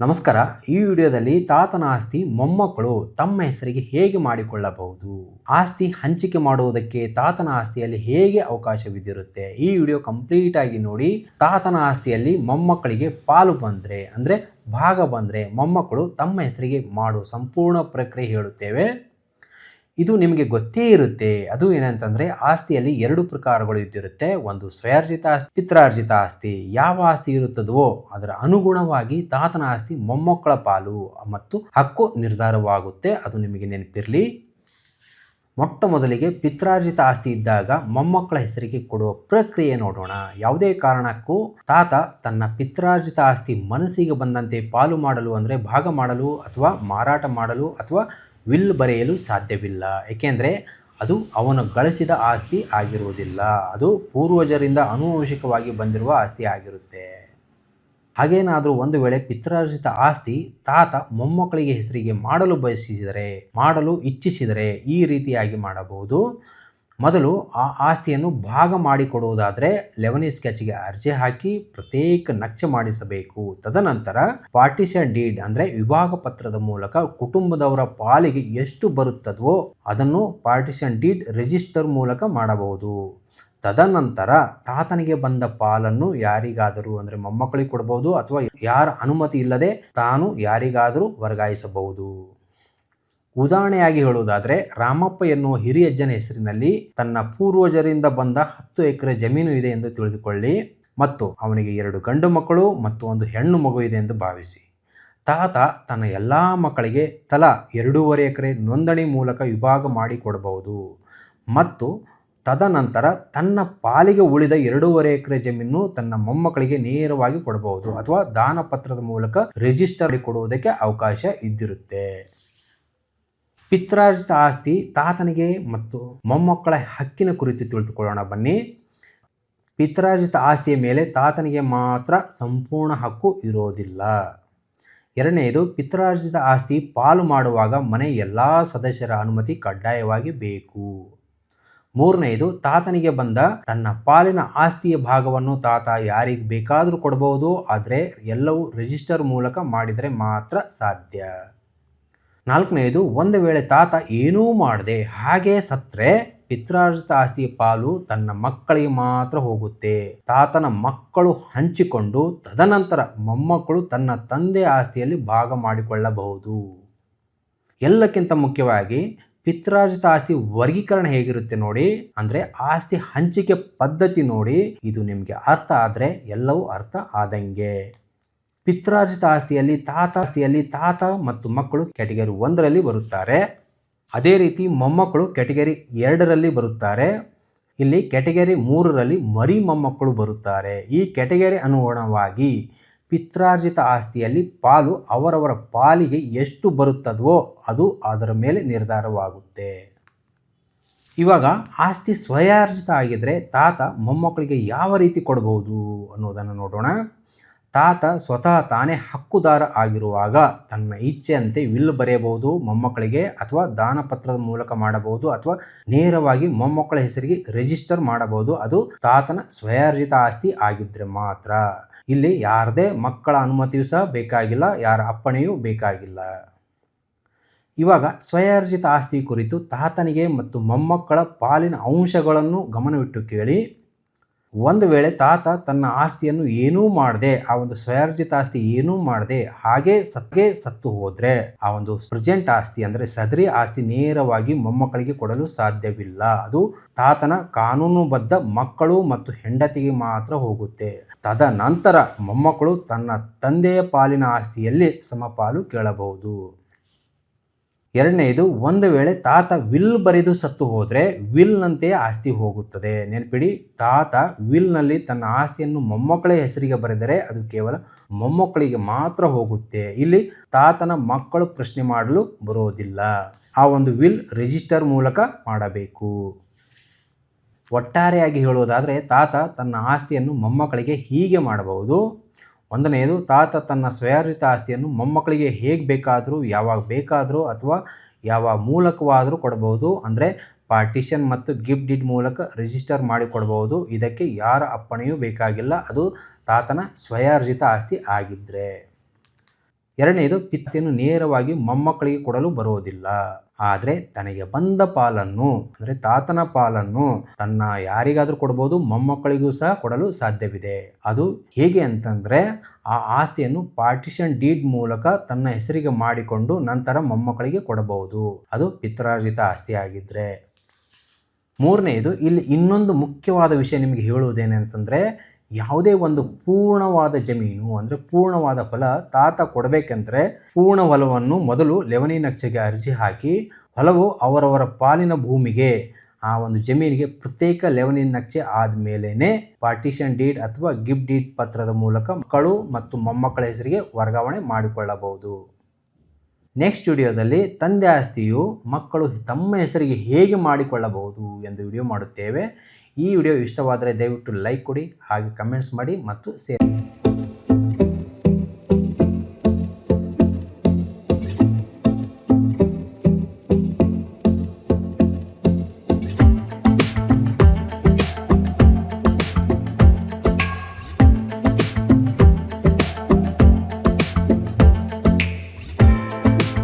ನಮಸ್ಕಾರ. ಈ ವಿಡಿಯೋದಲ್ಲಿ ತಾತನ ಆಸ್ತಿ ಮೊಮ್ಮಕ್ಕಳು ತಮ್ಮ ಹೆಸರಿಗೆ ಹೇಗೆ ಮಾಡಿಕೊಳ್ಳಬಹುದು? ಆಸ್ತಿ ಹಂಚಿಕೆ ಮಾಡುವುದಕ್ಕೆ ತಾತನ ಆಸ್ತಿಯಲ್ಲಿ ಹೇಗೆ ಅವಕಾಶವಿದ್ದಿರುತ್ತೆ ಈ ವಿಡಿಯೋ ಕಂಪ್ಲೀಟ್ ಆಗಿ ನೋಡಿ, ತಾತನ ಆಸ್ತಿಯಲ್ಲಿ ಮೊಮ್ಮಕ್ಕಳಿಗೆ ಪಾಲು ಬಂದ್ರೆ, ಅಂದ್ರೆ ಭಾಗ ಬಂದ್ರೆ ಮೊಮ್ಮಕ್ಕಳು ತಮ್ಮ ಹೆಸರಿಗೆ ಮಾಡುವ ಸಂಪೂರ್ಣ ಪ್ರಕ್ರಿಯೆ ಹೇಳುತ್ತೇವೆ. ಇದು ನಿಮಗೆ ಗೊತ್ತೇ ಇರುತ್ತೆ. ಅದು ಏನಂತಂದ್ರೆ ಆಸ್ತಿಯಲ್ಲಿ ಎರಡು ಪ್ರಕಾರಗಳು ಇದ್ದಿರುತ್ತೆ. ಒಂದು ಸ್ವಯಾರ್ಜಿತ ಆಸ್ತಿ, ಪಿತ್ರಾರ್ಜಿತ ಆಸ್ತಿ. ಯಾವ ಆಸ್ತಿ ಇರುತ್ತದೋ ಅದರ ಅನುಗುಣವಾಗಿ ತಾತನ ಆಸ್ತಿ ಮೊಮ್ಮಕ್ಕಳ ಪಾಲು ಮತ್ತು ಹಕ್ಕು ನಿರ್ಧಾರವಾಗುತ್ತೆ. ಅದು ನಿಮಗೆ ನೆನಪಿರಲಿ. ಮೊಟ್ಟ ಮೊದಲಿಗೆ ಪಿತ್ರಾರ್ಜಿತ ಆಸ್ತಿ ಇದ್ದಾಗ ಮೊಮ್ಮಕ್ಕಳ ಹೆಸರಿಗೆ ಕೊಡುವ ಪ್ರಕ್ರಿಯೆ ನೋಡೋಣ. ಯಾವುದೇ ಕಾರಣಕ್ಕೂ ತಾತ ತನ್ನ ಪಿತ್ರಾರ್ಜಿತ ಆಸ್ತಿ ಮನಸ್ಸಿಗೆ ಬಂದಂತೆ ಪಾಲು ಮಾಡಲು ಅಂದರೆ ಭಾಗ ಮಾಡಲು ಅಥವಾ ಮಾರಾಟ ಮಾಡಲು ಅಥವಾ ವಿಲ್ ಬರೆಯಲು ಸಾಧ್ಯವಿಲ್ಲ. ಏಕೆಂದರೆ ಅದು ಅವನು ಗಳಿಸಿದ ಆಸ್ತಿ ಆಗಿರುವುದಿಲ್ಲ. ಅದು ಪೂರ್ವಜರಿಂದ ಅನುವಂಶಿಕವಾಗಿ ಬಂದಿರುವ ಆಸ್ತಿ ಆಗಿರುತ್ತೆ. ಹಾಗೇನಾದರೂ ಒಂದು ವೇಳೆ ಪಿತ್ರಾರ್ಜಿತ ಆಸ್ತಿ ತಾತ ಮೊಮ್ಮಕ್ಕಳಿಗೆ ಹೆಸರಿಗೆ ಮಾಡಲು ಬಯಸಿದರೆ, ಮಾಡಲು ಇಚ್ಛಿಸಿದರೆ ಈ ರೀತಿಯಾಗಿ ಮಾಡಬಹುದು. ಮೊದಲು ಆ ಆಸ್ತಿಯನ್ನು ಭಾಗ ಮಾಡಿಕೊಡುವುದಾದರೆ ಲೆವನಿ ಸ್ಕೆಚ್ಗೆ ಅರ್ಜಿ ಹಾಕಿ ಪ್ರತ್ಯೇಕ ನಕ್ಷೆ ಮಾಡಿಸಬೇಕು. ತದನಂತರ ಪಾರ್ಟಿಷನ್ ಡೀಡ್ ಅಂದರೆ ವಿಭಾಗ ಪತ್ರದ ಮೂಲಕ ಕುಟುಂಬದವರ ಪಾಲಿಗೆ ಎಷ್ಟು ಬರುತ್ತದವೋ ಅದನ್ನು ಪಾರ್ಟಿಷನ್ ಡೀಡ್ ರಿಜಿಸ್ಟರ್ ಮೂಲಕ ಮಾಡಬಹುದು. ತದನಂತರ ತಾತನಿಗೆ ಬಂದ ಪಾಲನ್ನು ಯಾರಿಗಾದರೂ ಅಂದರೆ ಮೊಮ್ಮಕ್ಕಳಿಗೆ ಕೊಡಬಹುದು ಅಥವಾ ಯಾರ ಅನುಮತಿ ಇಲ್ಲದೆ ತಾನು ಯಾರಿಗಾದರೂ ವರ್ಗಾಯಿಸಬಹುದು. ಉದಾಹರಣೆಯಾಗಿ ಹೇಳುವುದಾದರೆ, ರಾಮಪ್ಪ ಎನ್ನುವ ಹಿರಿಯಜ್ಜನ ಹೆಸರಿನಲ್ಲಿ ತನ್ನ ಪೂರ್ವಜರಿಂದ ಬಂದ ಹತ್ತು ಎಕರೆ ಜಮೀನು ಇದೆ ಎಂದು ತಿಳಿದುಕೊಳ್ಳಿ. ಮತ್ತು ಅವನಿಗೆ ಎರಡು ಗಂಡು ಮಕ್ಕಳು ಮತ್ತು ಒಂದು ಹೆಣ್ಣು ಮಗು ಇದೆ ಎಂದು ಭಾವಿಸಿ. ತಾತ ತನ್ನ ಎಲ್ಲ ಮಕ್ಕಳಿಗೆ ತಲಾ ಎರಡೂವರೆ ಎಕರೆ ನೋಂದಣಿ ಮೂಲಕ ವಿಭಾಗ ಮಾಡಿಕೊಡಬಹುದು ಮತ್ತು ತದನಂತರ ತನ್ನ ಪಾಲಿಗೆ ಉಳಿದ ಎರಡೂವರೆ ಎಕರೆ ಜಮೀನು ತನ್ನ ಮೊಮ್ಮಕ್ಕಳಿಗೆ ನೇರವಾಗಿ ಕೊಡಬಹುದು ಅಥವಾ ದಾನಪತ್ರದ ಮೂಲಕ ರಿಜಿಸ್ಟರ್ ಕೊಡುವುದಕ್ಕೆ ಅವಕಾಶ ಇದ್ದಿರುತ್ತೆ. ಪಿತ್ರಾರ್ಜಿತ ಆಸ್ತಿ ತಾತನಿಗೆ ಮತ್ತು ಮೊಮ್ಮಕ್ಕಳ ಹಕ್ಕಿನ ಕುರಿತು ತಿಳಿದುಕೊಳ್ಳೋಣ. ಬನ್ನಿ. ಪಿತ್ರಾರ್ಜಿತ ಆಸ್ತಿಯ ಮೇಲೆ ತಾತನಿಗೆ ಮಾತ್ರ ಸಂಪೂರ್ಣ ಹಕ್ಕು ಇರೋದಿಲ್ಲ. ಎರಡನೆಯದು, ಪಿತ್ರಾರ್ಜಿತ ಆಸ್ತಿ ಪಾಲು ಮಾಡುವಾಗ ಮನೆ ಎಲ್ಲ ಸದಸ್ಯರ ಅನುಮತಿ ಕಡ್ಡಾಯವಾಗಿ ಬೇಕು. ಮೂರನೆಯದು, ತಾತನಿಗೆ ಬಂದ ತನ್ನ ಪಾಲಿನ ಆಸ್ತಿಯ ಭಾಗವನ್ನು ತಾತ ಯಾರಿಗೆ ಬೇಕಾದರೂ ಕೊಡಬಹುದು ಆದರೆ ಎಲ್ಲವೂ ರಿಜಿಸ್ಟರ್ ಮೂಲಕ ಮಾಡಿದರೆ ಮಾತ್ರ ಸಾಧ್ಯ. ನಾಲ್ಕನೆಯದು, ಒಂದು ವೇಳೆ ತಾತ ಏನೂ ಮಾಡದೆ ಹಾಗೆ ಸತ್ರೆ, ಪಿತ್ರಾರ್ಜಿತ ಆಸ್ತಿ ಪಾಲು ತನ್ನ ಮಕ್ಕಳಿಗೆ ಮಾತ್ರ ಹೋಗುತ್ತೆ. ತಾತನ ಮಕ್ಕಳು ಹಂಚಿಕೊಂಡು ತದನಂತರ ಮೊಮ್ಮಕ್ಕಳು ತನ್ನ ತಂದೆ ಆಸ್ತಿಯಲ್ಲಿ ಭಾಗ ಮಾಡಿಕೊಳ್ಳಬಹುದು. ಎಲ್ಲಕ್ಕಿಂತ ಮುಖ್ಯವಾಗಿ, ಪಿತ್ರಾರ್ಜಿತ ಆಸ್ತಿ ವರ್ಗೀಕರಣ ಹೇಗಿರುತ್ತೆ ನೋಡಿ, ಅಂದರೆ ಆಸ್ತಿ ಹಂಚಿಕೆ ಪದ್ಧತಿ ನೋಡಿ, ಇದು ನಿಮಗೆ ಅರ್ಥ ಆದರೆ ಎಲ್ಲವೂ ಅರ್ಥ ಆದಂಗೆ. ಪಿತ್ರಾರ್ಜಿತ ಆಸ್ತಿಯಲ್ಲಿ ತಾತ ಆಸ್ತಿಯಲ್ಲಿ ತಾತ ಮತ್ತು ಮಕ್ಕಳು ಕ್ಯಾಟಗರಿ ಒಂದರಲ್ಲಿ ಬರುತ್ತಾರೆ. ಅದೇ ರೀತಿ ಮೊಮ್ಮಕ್ಕಳು ಕ್ಯಾಟಗರಿ ಎರಡರಲ್ಲಿ ಬರುತ್ತಾರೆ. ಇಲ್ಲಿ ಕ್ಯಾಟಗರಿ ಮೂರರಲ್ಲಿ ಮರಿ ಮೊಮ್ಮಕ್ಕಳು ಬರುತ್ತಾರೆ. ಈ ಕ್ಯಾಟಗರಿ ಅನುಗುಣವಾಗಿ ಪಿತ್ರಾರ್ಜಿತ ಆಸ್ತಿಯಲ್ಲಿ ಪಾಲು ಅವರವರ ಪಾಲಿಗೆ ಎಷ್ಟು ಬರುತ್ತದವೋ ಅದು ಅದರ ಮೇಲೆ ನಿರ್ಧಾರವಾಗುತ್ತೆ. ಇವಾಗ ಆಸ್ತಿ ಸ್ವಯಾರ್ಜಿತ ಆಗಿದ್ದರೆ ತಾತ ಮೊಮ್ಮಕ್ಕಳಿಗೆ ಯಾವ ರೀತಿ ಕೊಡಬಹುದು ಅನ್ನೋದನ್ನು ನೋಡೋಣ. ತಾತ ಸ್ವತಃ ತಾನೇ ಹಕ್ಕುದಾರ ಆಗಿರುವಾಗ ತನ್ನ ಇಚ್ಛೆಯಂತೆ ವಿಲ್ ಬರೆಯಬಹುದು, ಮೊಮ್ಮಕ್ಕಳಿಗೆ ಅಥವಾ ದಾನಪತ್ರದ ಮೂಲಕ ಮಾಡಬಹುದು ಅಥವಾ ನೇರವಾಗಿ ಮೊಮ್ಮಕ್ಕಳ ಹೆಸರಿಗೆ ರಿಜಿಸ್ಟರ್ ಮಾಡಬಹುದು. ಅದು ತಾತನ ಸ್ವಯಾರ್ಜಿತ ಆಸ್ತಿ ಆಗಿದ್ರೆ ಮಾತ್ರ. ಇಲ್ಲಿ ಯಾರದೇ ಮಕ್ಕಳ ಅನುಮತಿಯೂ ಸಹ ಬೇಕಾಗಿಲ್ಲ, ಯಾರ ಅಪ್ಪಣೆಯೂ ಬೇಕಾಗಿಲ್ಲ. ಇವಾಗ ಸ್ವಯಾರ್ಜಿತ ಆಸ್ತಿ ಕುರಿತು ತಾತನಿಗೆ ಮತ್ತು ಮೊಮ್ಮಕ್ಕಳ ಪಾಲಿನ ಅಂಶಗಳನ್ನು ಗಮನವಿಟ್ಟು ಕೇಳಿ. ಒಂದು ವೇಳೆ ತಾತ ತನ್ನ ಆಸ್ತಿಯನ್ನು ಏನೂ ಮಾಡದೆ, ಆ ಒಂದು ಸ್ವಯಾರ್ಜಿತ ಆಸ್ತಿ ಏನೂ ಮಾಡದೆ, ಹಾಗೆ ಸತ್ಗೆ ಸತ್ತು ಹೋದ್ರೆ, ಆ ಒಂದು ಪ್ರೆಸೆಂಟ್ ಆಸ್ತಿ ಅಂದ್ರೆ ಸದರಿ ಆಸ್ತಿ ನೇರವಾಗಿ ಮೊಮ್ಮಕ್ಕಳಿಗೆ ಕೊಡಲು ಸಾಧ್ಯವಿಲ್ಲ. ಅದು ತಾತನ ಕಾನೂನುಬದ್ಧ ಮಕ್ಕಳು ಮತ್ತು ಹೆಂಡತಿಗೆ ಮಾತ್ರ ಹೋಗುತ್ತೆ. ತದನಂತರ ಮೊಮ್ಮಕ್ಕಳು ತನ್ನ ತಂದೆಯ ಪಾಲಿನ ಆಸ್ತಿಯಲ್ಲಿ ಸಮಪಾಲು ಕೇಳಬಹುದು. ಎರಡನೆಯದು ಒಂದು ವೇಳೆ ತಾತ ವಿಲ್ ಬರೆದು ಸತ್ತು ಹೋದರೆ ವಿಲ್ನಂತೆ ಆಸ್ತಿ ಹೋಗುತ್ತದೆ. ನೆನಪಿಡಿ, ತಾತ ವಿಲ್ನಲ್ಲಿ ತನ್ನ ಆಸ್ತಿಯನ್ನು ಮೊಮ್ಮಕ್ಕಳ ಹೆಸರಿಗೆ ಬರೆದರೆ ಅದು ಕೇವಲ ಮೊಮ್ಮಕ್ಕಳಿಗೆ ಮಾತ್ರ ಹೋಗುತ್ತೆ. ಇಲ್ಲಿ ತಾತನ ಮಕ್ಕಳು ಪ್ರಶ್ನೆ ಮಾಡಲು ಬರೋದಿಲ್ಲ. ಆ ಒಂದು ವಿಲ್ ರಿಜಿಸ್ಟರ್ ಮೂಲಕ ಮಾಡಬೇಕು. ಒಟ್ಟಾರೆಯಾಗಿ ಹೇಳುವುದಾದರೆ ತಾತ ತನ್ನ ಆಸ್ತಿಯನ್ನು ಮೊಮ್ಮಕ್ಕಳಿಗೆ ಹೀಗೆ ಮಾಡಬಹುದು. ಒಂದನೆಯದು, ತಾತ ತನ್ನ ಸ್ವಯಾರ್ಜಿತ ಆಸ್ತಿಯನ್ನು ಮೊಮ್ಮಕ್ಕಳಿಗೆ ಹೇಗೆ ಬೇಕಾದರೂ, ಯಾವಾಗ ಬೇಕಾದರೂ ಅಥವಾ ಯಾವ ಮೂಲಕವಾದರೂ ಕೊಡಬಹುದು ಅಂದರೆ ಪಾರ್ಟಿಷನ್ ಮತ್ತು ಗಿಫ್ಟ್ ಡಿಡ್ ಮೂಲಕ ರಿಜಿಸ್ಟರ್ ಮಾಡಿಕೊಡಬಹುದು ಇದಕ್ಕೆ ಯಾರ ಅಪ್ಪಣೆಯೂ ಬೇಕಾಗಿಲ್ಲ. ಅದು ತಾತನ ಸ್ವಯಾರ್ಜಿತ ಆಸ್ತಿ ಆಗಿದ್ದರೆ ಎರಡನೇದು ಪಿತ್ತೆಯನ್ನು ನೇರವಾಗಿ ಮೊಮ್ಮಕ್ಕಳಿಗೆ ಕೊಡಲು ಬರುವುದಿಲ್ಲ. ಆದರೆ ತನಗೆ ಬಂದ ಪಾಲನ್ನು, ಅಂದರೆ ತಾತನ ಪಾಲನ್ನು ತನ್ನ ಯಾರಿಗಾದರೂ ಕೊಡ್ಬೋದು, ಮೊಮ್ಮಕ್ಕಳಿಗೂ ಸಹ ಕೊಡಲು ಸಾಧ್ಯವಿದೆ. ಅದು ಹೇಗೆ ಅಂತಂದರೆ ಆ ಆಸ್ತಿಯನ್ನು ಪಾರ್ಟಿಷನ್ ಡೀಡ್ ಮೂಲಕ ತನ್ನ ಹೆಸರಿಗೆ ಮಾಡಿಕೊಂಡು ನಂತರ ಮೊಮ್ಮಕ್ಕಳಿಗೆ ಕೊಡಬಹುದು. ಅದು ಪಿತ್ರಾರ್ಜಿತ ಆಸ್ತಿ ಆಗಿದ್ದರೆ ಮೂರನೆಯದು ಇಲ್ಲಿ ಇನ್ನೊಂದು ಮುಖ್ಯವಾದ ವಿಷಯ ನಿಮಗೆ ಹೇಳುವುದೇನೆಂತಂದರೆ ಯಾವುದೇ ಒಂದು ಪೂರ್ಣವಾದ ಜಮೀನು ಅಂದರೆ ಪೂರ್ಣವಾದ ಫಲ ತಾತ ಕೊಡಬೇಕೆಂದರೆ ಪೂರ್ಣ ಹೊಲವನ್ನು ಮೊದಲು ಲೆವನಿ ನಕ್ಷೆಗೆ ಅರ್ಜಿ ಹಾಕಿ ಹೊಲವು ಅವರವರ ಪಾಲಿನ ಭೂಮಿಗೆ, ಆ ಒಂದು ಜಮೀನಿಗೆ ಪ್ರತ್ಯೇಕ ಲೆವನಿ ನಕ್ಷೆ ಆದಮೇಲೆ ಪಾರ್ಟಿಷನ್ ಡೀಡ್ ಅಥವಾ ಗಿಫ್ಟ್ ಡೀಡ್ ಪತ್ರದ ಮೂಲಕ ಮಕ್ಕಳು ಮತ್ತು ಮೊಮ್ಮಕ್ಕಳ ಹೆಸರಿಗೆ ವರ್ಗಾವಣೆ ಮಾಡಿಕೊಳ್ಳಬಹುದು. ನೆಕ್ಸ್ಟ್ ವಿಡಿಯೋದಲ್ಲಿ ತಂದೆ ಆಸ್ತಿಯು ಮಕ್ಕಳು ತಮ್ಮ ಹೆಸರಿಗೆ ಹೇಗೆ ಮಾಡಿಕೊಳ್ಳಬಹುದು ಎಂದು ವಿಡಿಯೋ ಮಾಡುತ್ತೇವೆ. ಈ ವಿಡಿಯೋ ಇಷ್ಟವಾದರೆ ದಯವಿಟ್ಟು ಲೈಕ್ ಕೊಡಿ ಹಾಗೆ ಕಮೆಂಟ್ಸ್ ಮಾಡಿ ಮತ್ತು ಶೇರ್